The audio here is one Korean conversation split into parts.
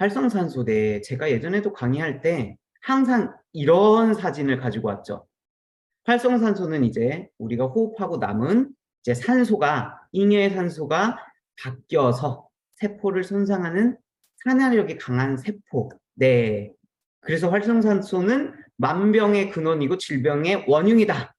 활성산소대 제가 예전에도 강의할 때 항상 이런 사진을 가지고 왔죠. 활성산소는 이제 우리가 호흡하고 남은 이제 산소가 잉여의 산소가 바뀌어서 세포를 손상하는 산화력이 강한 세포. 네. 그래서 활성산소는 만병의 근원이고 질병의 원흉이다.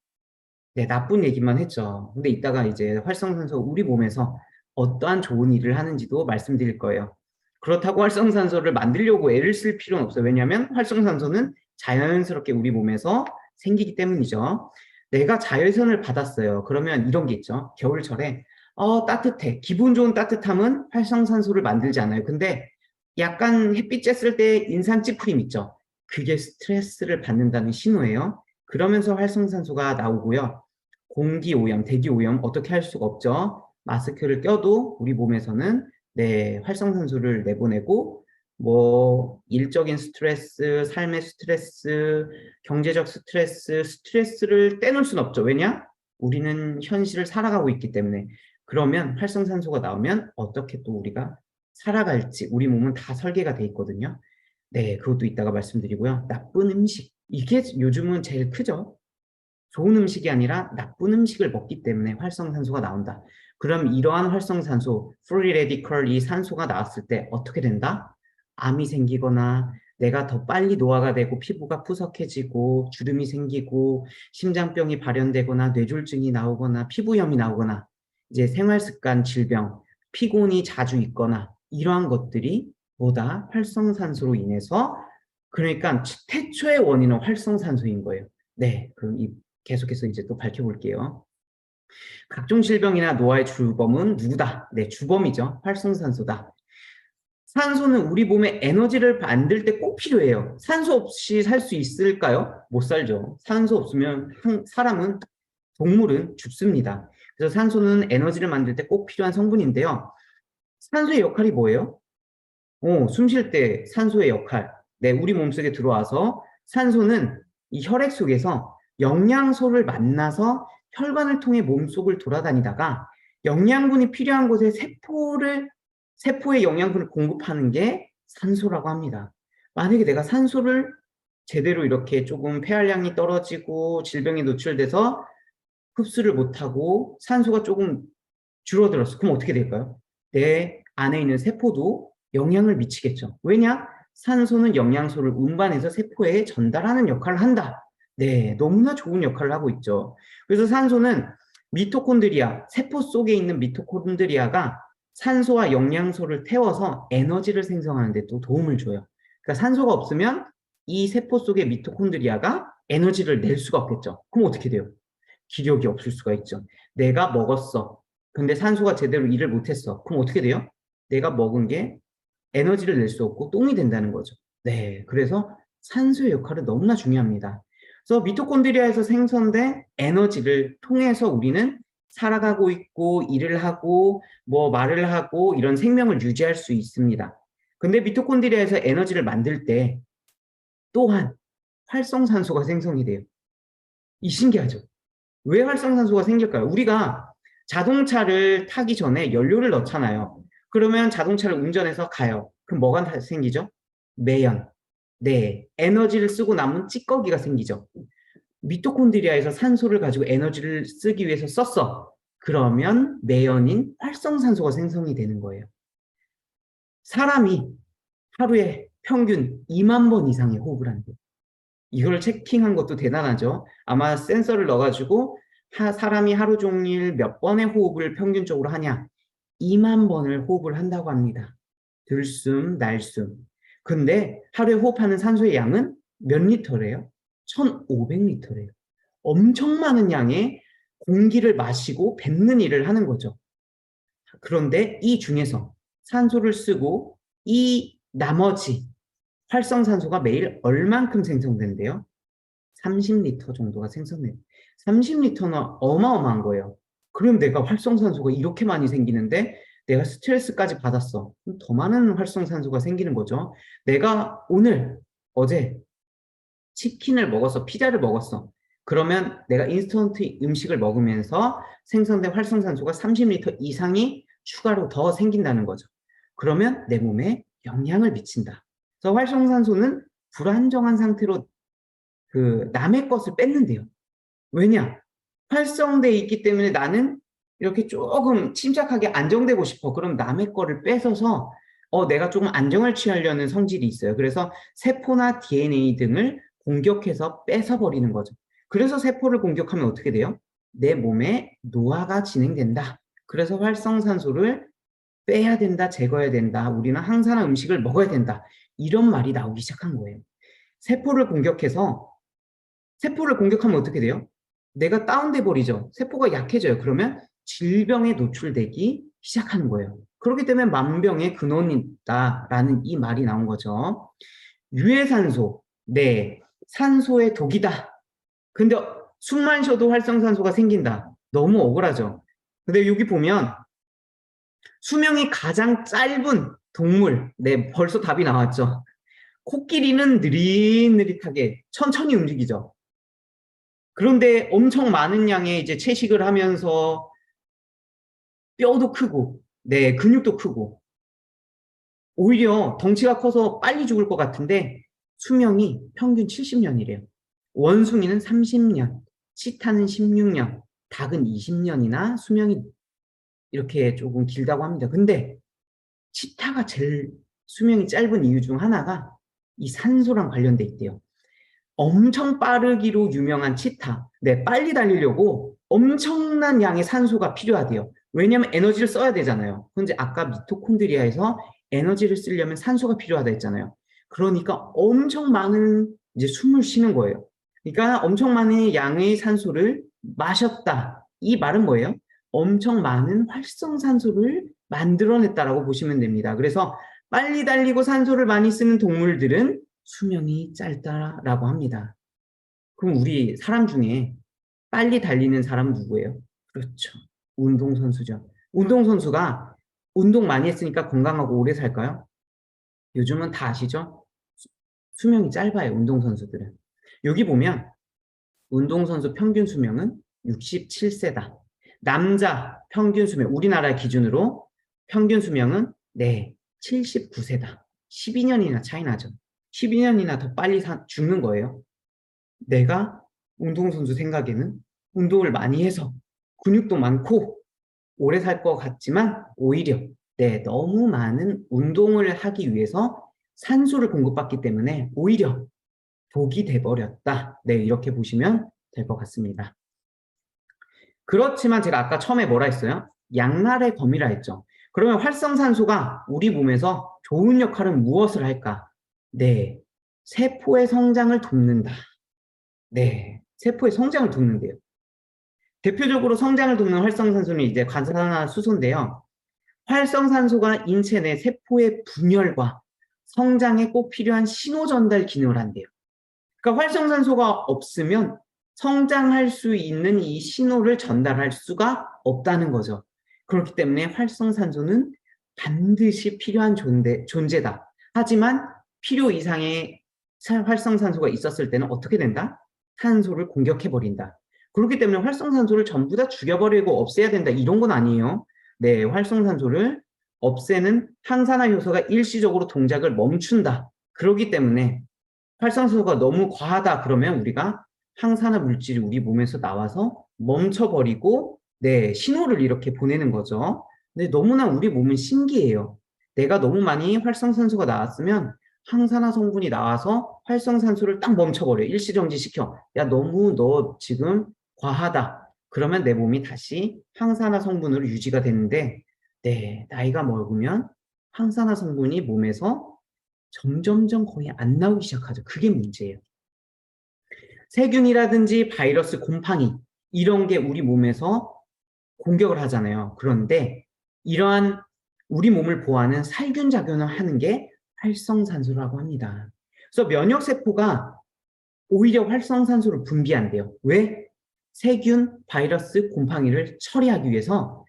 네, 나쁜 얘기만 했죠. 근데 이따가 이제 활성산소 우리 몸에서 어떠한 좋은 일을 하는지도 말씀드릴 거예요. 그렇다고 활성산소를 만들려고 애를 쓸 필요는 없어요. 왜냐하면 활성산소는 자연스럽게 우리 몸에서 생기기 때문이죠. 내가 자외선을 받았어요. 그러면 이런 게 있죠. 겨울철에 어 따뜻해. 기분 좋은 따뜻함은 활성산소를 만들지 않아요. 근데 약간 햇빛 쬐을 때 인상 찌푸림 있죠. 그게 스트레스를 받는다는 신호예요. 그러면서 활성산소가 나오고요. 공기 오염, 대기 오염 어떻게 할 수가 없죠. 마스크를 껴도 우리 몸에서는 네, 활성산소를 내보내고 뭐 일적인 스트레스, 삶의 스트레스, 경제적 스트레스, 스트레스를 떼놓을 수는 없죠. 왜냐? 우리는 현실을 살아가고 있기 때문에 그러면 활성산소가 나오면 어떻게 또 우리가 살아갈지 우리 몸은 다 설계가 돼 있거든요. 네, 그것도 이따가 말씀드리고요. 나쁜 음식 이게 요즘은 제일 크죠. 좋은 음식이 아니라 나쁜 음식을 먹기 때문에 활성산소가 나온다. 그럼 이러한 활성산소, free radical 이 산소가 나왔을 때 어떻게 된다? 암이 생기거나 내가 더 빨리 노화가 되고 피부가 푸석해지고 주름이 생기고 심장병이 발현되거나 뇌졸중이 나오거나 피부염이 나오거나 이제 생활습관 질병, 피곤이 자주 있거나 이러한 것들이 뭐다? 활성산소로 인해서 그러니까 태초의 원인은 활성산소인 거예요. 네, 그럼 이 계속해서 이제 또 밝혀볼게요. 각종 질병이나 노화의 주범은 누구다? 네, 주범이죠. 활성산소다. 산소는 우리 몸에 에너지를 만들 때 꼭 필요해요. 산소 없이 살 수 있을까요? 못 살죠. 산소 없으면 사람은, 동물은 죽습니다. 그래서 산소는 에너지를 만들 때 꼭 필요한 성분인데요. 산소의 역할이 뭐예요? 어, 숨쉴 때 산소의 역할. 네, 우리 몸속에 들어와서 산소는 이 혈액 속에서 영양소를 만나서 혈관을 통해 몸속을 돌아다니다가 영양분이 필요한 곳에 세포를 세포에 영양분을 공급하는 게 산소라고 합니다. 만약에 내가 산소를 제대로 이렇게 조금 폐활량이 떨어지고 질병에 노출돼서 흡수를 못하고 산소가 조금 줄어들었어. 그럼 어떻게 될까요? 내 안에 있는 세포도 영향을 미치겠죠. 왜냐? 산소는 영양소를 운반해서 세포에 전달하는 역할을 한다. 네, 너무나 좋은 역할을 하고 있죠. 그래서 산소는 미토콘드리아, 세포 속에 있는 미토콘드리아가 산소와 영양소를 태워서 에너지를 생성하는 데 또 도움을 줘요. 그러니까 산소가 없으면 이 세포 속의 미토콘드리아가 에너지를 낼 수가 없겠죠. 그럼 어떻게 돼요? 기력이 없을 수가 있죠. 내가 먹었어. 근데 산소가 제대로 일을 못했어. 그럼 어떻게 돼요? 내가 먹은 게 에너지를 낼 수 없고 똥이 된다는 거죠. 네, 그래서 산소의 역할은 너무나 중요합니다. 그래서 미토콘드리아에서 생성된 에너지를 통해서 우리는 살아가고 있고 일을 하고 뭐 말을 하고 이런 생명을 유지할 수 있습니다. 근데 미토콘드리아에서 에너지를 만들 때 또한 활성산소가 생성이 돼요. 이 신기하죠? 왜 활성산소가 생길까요? 우리가 자동차를 타기 전에 연료를 넣잖아요. 그러면 자동차를 운전해서 가요. 그럼 뭐가 생기죠? 매연. 네, 에너지를 쓰고 남은 찌꺼기가 생기죠. 미토콘드리아에서 산소를 가지고 에너지를 쓰기 위해서 썼어. 그러면 매연인 활성산소가 생성이 되는 거예요. 사람이 하루에 평균 2만 번 이상의 호흡을 한대요. 이걸 체킹한 것도 대단하죠. 아마 센서를 넣어가지고 하, 사람이 하루 종일 몇 번의 호흡을 평균적으로 하냐. 2만 번을 호흡을 한다고 합니다. 들숨, 날숨. 근데 하루에 호흡하는 산소의 양은 몇 리터래요? 1500리터래요. 엄청 많은 양의 공기를 마시고 뱉는 일을 하는 거죠. 그런데 이 중에서 산소를 쓰고 이 나머지 활성산소가 매일 얼만큼 생성된대요? 30리터 정도가 생성돼요. 30리터는 어마어마한 거예요. 그럼 내가 활성산소가 이렇게 많이 생기는데 내가 스트레스까지 받았어. 더 많은 활성산소가 생기는 거죠. 내가 오늘, 어제 치킨을 먹었어. 피자를 먹었어. 그러면 내가 인스턴트 음식을 먹으면서 생성된 활성산소가 30리터 이상이 추가로 더 생긴다는 거죠. 그러면 내 몸에 영향을 미친다. 그래서 활성산소는 불안정한 상태로 그 남의 것을 뺏는데요. 왜냐? 활성돼 있기 때문에 나는 이렇게 조금 침착하게 안정되고 싶어. 그럼 남의 거를 뺏어서 어, 내가 조금 안정을 취하려는 성질이 있어요. 그래서 세포나 DNA 등을 공격해서 뺏어버리는 거죠. 그래서 세포를 공격하면 어떻게 돼요? 내 몸에 노화가 진행된다. 그래서 활성산소를 빼야 된다, 제거해야 된다. 우리는 항산화 음식을 먹어야 된다. 이런 말이 나오기 시작한 거예요. 세포를 공격해서 세포를 공격하면 어떻게 돼요? 내가 다운돼 버리죠. 세포가 약해져요. 그러면 질병에 노출되기 시작하는 거예요. 그렇기 때문에 만병의 근원이다라는 이 말이 나온 거죠. 유해산소, 네, 산소의 독이다. 근데 숨만 쉬어도 활성산소가 생긴다. 너무 억울하죠. 근데 여기 보면 수명이 가장 짧은 동물, 네, 벌써 답이 나왔죠. 코끼리는 느릿느릿하게 천천히 움직이죠. 그런데 엄청 많은 양의 이제 채식을 하면서 뼈도 크고, 네, 근육도 크고, 오히려 덩치가 커서 빨리 죽을 것 같은데 수명이 평균 70년이래요. 원숭이는 30년, 치타는 16년, 닭은 20년이나 수명이 이렇게 조금 길다고 합니다. 근데 치타가 제일 수명이 짧은 이유 중 하나가 이 산소랑 관련돼 있대요. 엄청 빠르기로 유명한 치타. 네, 빨리 달리려고 엄청난 양의 산소가 필요하대요. 왜냐하면 에너지를 써야 되잖아요. 근데 아까 미토콘드리아에서 에너지를 쓰려면 산소가 필요하다 했잖아요. 그러니까 엄청 많은 이제 숨을 쉬는 거예요. 그러니까 엄청 많은 양의 산소를 마셨다. 이 말은 뭐예요? 엄청 많은 활성산소를 만들어냈다라고 보시면 됩니다. 그래서 빨리 달리고 산소를 많이 쓰는 동물들은 수명이 짧다라고 합니다. 그럼 우리 사람 중에 빨리 달리는 사람 누구예요? 그렇죠. 운동선수죠. 운동선수가 운동 많이 했으니까 건강하고 오래 살까요? 요즘은 다 아시죠? 수명이 짧아요, 운동선수들은. 여기 보면 운동선수 평균 수명은 67세다. 남자 평균 수명, 우리나라 기준으로 평균 수명은 네, 79세다. 12년이나 차이 나죠. 12년이나 더 빨리 사, 죽는 거예요. 내가 운동선수 생각에는 운동을 많이 해서 근육도 많고 오래 살 것 같지만 오히려 네, 너무 많은 운동을 하기 위해서 산소를 공급받기 때문에 오히려 독이 돼버렸다. 네, 이렇게 보시면 될 것 같습니다. 그렇지만 제가 아까 처음에 뭐라 했어요? 양날의 검이라 했죠. 그러면 활성산소가 우리 몸에서 좋은 역할은 무엇을 할까? 네, 세포의 성장을 돕는다. 네, 세포의 성장을 돕는데요. 대표적으로 성장을 돕는 활성산소는 이제 관산화 수소인데요. 활성산소가 인체 내 세포의 분열과 성장에 꼭 필요한 신호 전달 기능을 한대요. 그러니까 활성산소가 없으면 성장할 수 있는 이 신호를 전달할 수가 없다는 거죠. 그렇기 때문에 활성산소는 반드시 필요한 존재, 존재다. 하지만 필요 이상의 활성산소가 있었을 때는 어떻게 된다? 산소를 공격해버린다. 그렇기 때문에 활성산소를 전부 다 죽여버리고 없애야 된다. 이런 건 아니에요. 네, 활성산소를 없애는 항산화 효소가 일시적으로 동작을 멈춘다. 그렇기 때문에 활성산소가 너무 과하다 그러면 우리가 항산화 물질이 우리 몸에서 나와서 멈춰버리고 네, 신호를 이렇게 보내는 거죠. 근데 너무나 우리 몸은 신기해요. 내가 너무 많이 활성산소가 나왔으면 항산화 성분이 나와서 활성산소를 딱 멈춰버려. 일시정지 시켜. 야, 너무 너 지금 과하다. 그러면 내 몸이 다시 항산화 성분으로 유지가 되는데, 네, 나이가 먹으면 항산화 성분이 몸에서 점점점 거의 안 나오기 시작하죠. 그게 문제예요. 세균이라든지 바이러스, 곰팡이 이런 게 우리 몸에서 공격을 하잖아요. 그런데 이러한 우리 몸을 보호하는 살균 작용을 하는 게 활성산소라고 합니다. 그래서 면역세포가 오히려 활성산소를 분비한대요. 왜? 세균, 바이러스, 곰팡이를 처리하기 위해서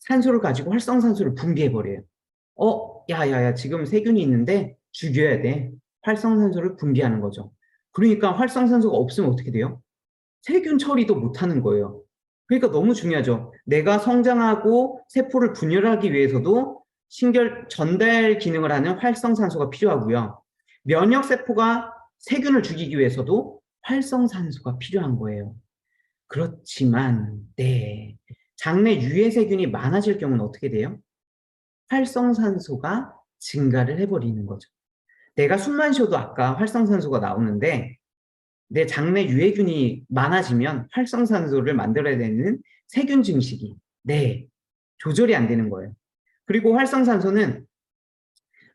산소를 가지고 활성산소를 분비해버려요. 어, 야야야, 지금 세균이 있는데 죽여야 돼. 활성산소를 분비하는 거죠. 그러니까 활성산소가 없으면 어떻게 돼요? 세균 처리도 못하는 거예요. 그러니까 너무 중요하죠. 내가 성장하고 세포를 분열하기 위해서도 신결 전달 기능을 하는 활성산소가 필요하고요. 면역세포가 세균을 죽이기 위해서도 활성산소가 필요한 거예요. 그렇지만, 네. 장내 유해 세균이 많아질 경우는 어떻게 돼요? 활성산소가 증가를 해버리는 거죠. 내가 숨만 쉬어도 아까 활성산소가 나오는데 내 장내 유해균이 많아지면 활성산소를 만들어야 되는 세균 증식이 네 조절이 안 되는 거예요. 그리고 활성산소는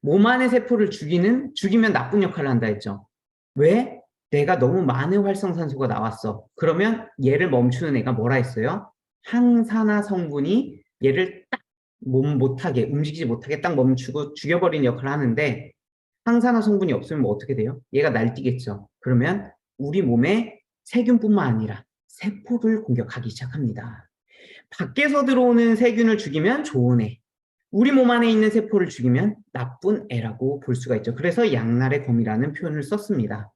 몸 안의 세포를 죽이는 죽이면 나쁜 역할을 한다 했죠. 왜? 내가 너무 많은 활성산소가 나왔어. 그러면 얘를 멈추는 애가 뭐라 했어요? 항산화 성분이 얘를 딱 몸 못하게 움직이지 못하게 딱 멈추고 죽여버리는 역할을 하는데 항산화 성분이 없으면 뭐 어떻게 돼요? 얘가 날뛰겠죠. 그러면 우리 몸에 세균뿐만 아니라 세포를 공격하기 시작합니다. 밖에서 들어오는 세균을 죽이면 좋은 애, 우리 몸 안에 있는 세포를 죽이면 나쁜 애라고 볼 수가 있죠. 그래서 양날의 검이라는 표현을 썼습니다.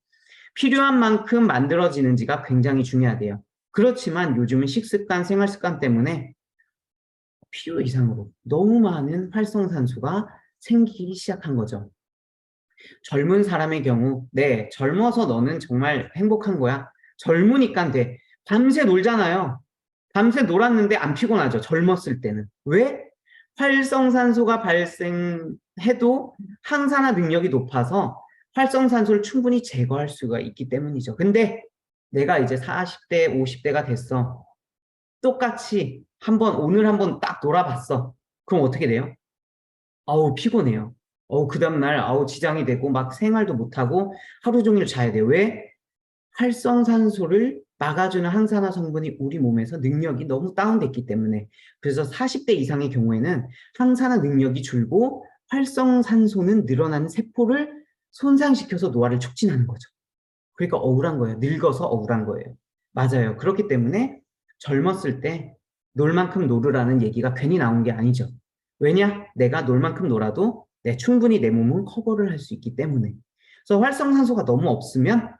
필요한 만큼 만들어지는지가 굉장히 중요하대요. 그렇지만 요즘은 식습관, 생활습관 때문에 필요 이상으로 너무 많은 활성산소가 생기기 시작한 거죠. 젊은 사람의 경우, 네, 젊어서 너는 정말 행복한 거야. 젊으니까 돼. 밤새 놀잖아요. 밤새 놀았는데 안 피곤하죠. 젊었을 때는. 왜? 활성산소가 발생해도 항산화 능력이 높아서 활성산소를 충분히 제거할 수가 있기 때문이죠. 근데 내가 이제 40대, 50대가 됐어. 똑같이 한번 오늘 한번 딱 놀아봤어. 그럼 어떻게 돼요? 아우 피곤해요. 어우 그 다음날 아우 지장이 되고 막 생활도 못하고 하루 종일 자야 돼요. 왜? 활성산소를 막아주는 항산화 성분이 우리 몸에서 능력이 너무 다운됐기 때문에 그래서 40대 이상의 경우에는 항산화 능력이 줄고 활성산소는 늘어나는 세포를 손상시켜서 노화를 촉진하는 거죠. 그러니까 억울한 거예요. 늙어서 억울한 거예요. 맞아요. 그렇기 때문에 젊었을 때 놀 만큼 놀으라는 얘기가 괜히 나온 게 아니죠. 왜냐? 내가 놀 만큼 놀아도 내 충분히 내 몸은 커버를 할 수 있기 때문에. 그래서 활성산소가 너무 없으면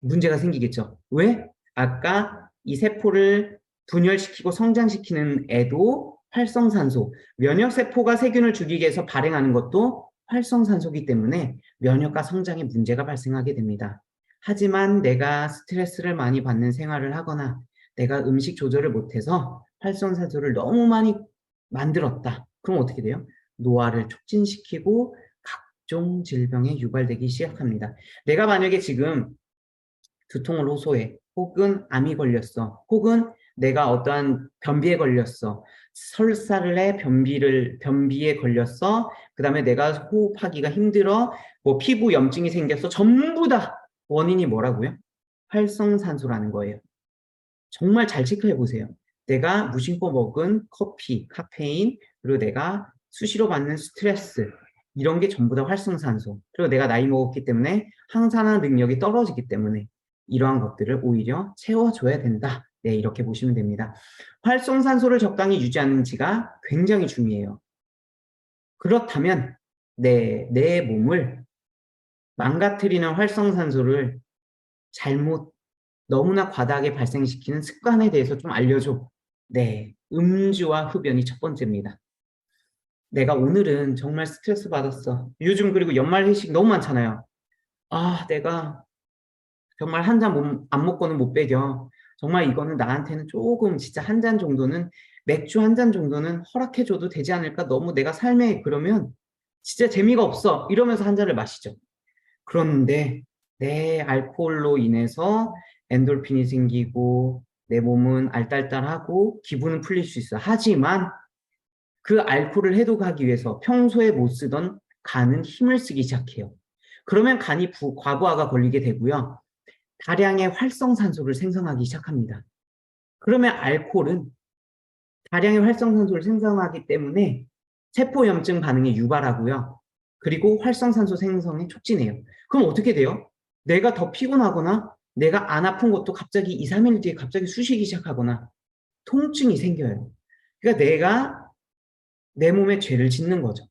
문제가 생기겠죠. 왜? 아까 이 세포를 분열시키고 성장시키는 애도 활성산소, 면역세포가 세균을 죽이기 위해서 발행하는 것도 활성산소이기 때문에 면역과 성장에 문제가 발생하게 됩니다. 하지만 내가 스트레스를 많이 받는 생활을 하거나 내가 음식 조절을 못해서 활성산소를 너무 많이 만들었다. 그럼 어떻게 돼요? 노화를 촉진시키고 각종 질병에 유발되기 시작합니다. 내가 만약에 지금 두통을 호소해 혹은 암이 걸렸어 혹은 내가 어떠한 변비에 걸렸어 설사를 해 변비를 변비에 걸렸어 그 다음에 내가 호흡하기가 힘들어 뭐 피부 염증이 생겼어 전부 다 원인이 뭐라고요? 활성산소라는 거예요. 정말 잘 체크해 보세요. 내가 무심코 먹은 커피, 카페인, 그리고 내가 수시로 받는 스트레스, 이런 게 전부 다 활성산소. 그리고 내가 나이 먹었기 때문에 항산화 능력이 떨어지기 때문에 이러한 것들을 오히려 채워줘야 된다. 네, 이렇게 보시면 됩니다. 활성산소를 적당히 유지하는지가 굉장히 중요해요. 그렇다면 네, 내 몸을 망가뜨리는 활성산소를 잘못 너무나 과다하게 발생시키는 습관에 대해서 좀 알려줘. 네, 음주와 흡연이 첫 번째입니다. 내가 오늘은 정말 스트레스 받았어. 요즘 그리고 연말 회식 너무 많잖아요. 아, 내가 정말 한 잔 안 먹고는 못 배겨. 정말 이거는 나한테는 조금 진짜 한 잔 정도는 맥주 한 잔 정도는 허락해줘도 되지 않을까? 너무 내가 삶에 그러면 진짜 재미가 없어. 이러면서 한 잔을 마시죠. 그런데 내 알코올로 인해서 엔돌핀이 생기고 내 몸은 알딸딸하고 기분은 풀릴 수 있어. 하지만 그 알코올을 해독하기 위해서 평소에 못 쓰던 간은 힘을 쓰기 시작해요. 그러면 간이 부, 과부하가 걸리게 되고요. 다량의 활성산소를 생성하기 시작합니다. 그러면 알코올은 다량의 활성산소를 생성하기 때문에 세포염증 반응에 유발하고요. 그리고 활성산소 생성에 촉진해요. 그럼 어떻게 돼요? 내가 더 피곤하거나 내가 안 아픈 것도 갑자기 2, 3일 뒤에 갑자기 쑤시기 시작하거나 통증이 생겨요. 그러니까 내가 내 몸에 죄를 짓는 거죠.